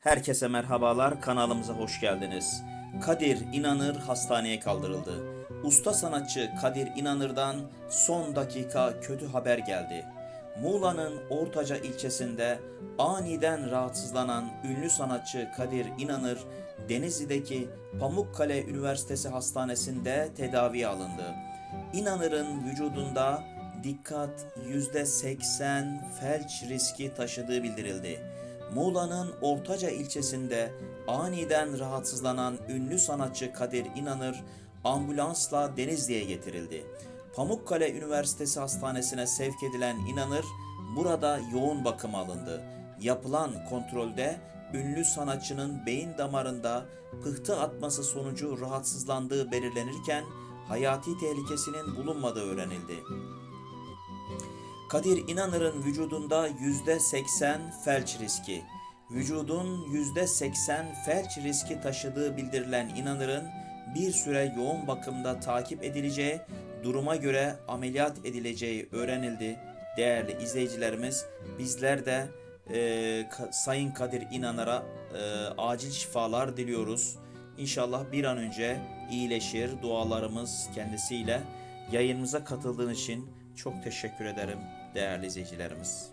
Herkese merhabalar, kanalımıza hoş geldiniz. Kadir İnanır hastaneye kaldırıldı. Usta sanatçı Kadir İnanır'dan son dakika kötü haber geldi. Muğla'nın Ortaca ilçesinde aniden rahatsızlanan ünlü sanatçı Kadir İnanır, Denizli'deki Pamukkale Üniversitesi Hastanesi'nde tedaviye alındı. İnanır'ın vücudunda dikkat %80 felç riski taşıdığı bildirildi. Muğla'nın Ortaca ilçesinde aniden rahatsızlanan ünlü sanatçı Kadir İnanır ambulansla Denizli'ye getirildi. Pamukkale Üniversitesi Hastanesi'ne sevk edilen İnanır burada yoğun bakıma alındı. Yapılan kontrolde ünlü sanatçının beyin damarında pıhtı atması sonucu rahatsızlandığı belirlenirken hayati tehlikesinin bulunmadığı öğrenildi. Kadir İnanır'ın vücudunda %80 felç riski. Vücudun %80 felç riski taşıdığı bildirilen İnanır'ın bir süre yoğun bakımda takip edileceği, duruma göre ameliyat edileceği öğrenildi. Değerli izleyicilerimiz, bizler de e, Sayın Kadir İnanır'a e, acil şifalar diliyoruz. İnşallah bir an önce iyileşir. Dualarımız kendisiyle. Yayınımıza katıldığın için çok teşekkür ederim değerli izleyicilerimiz.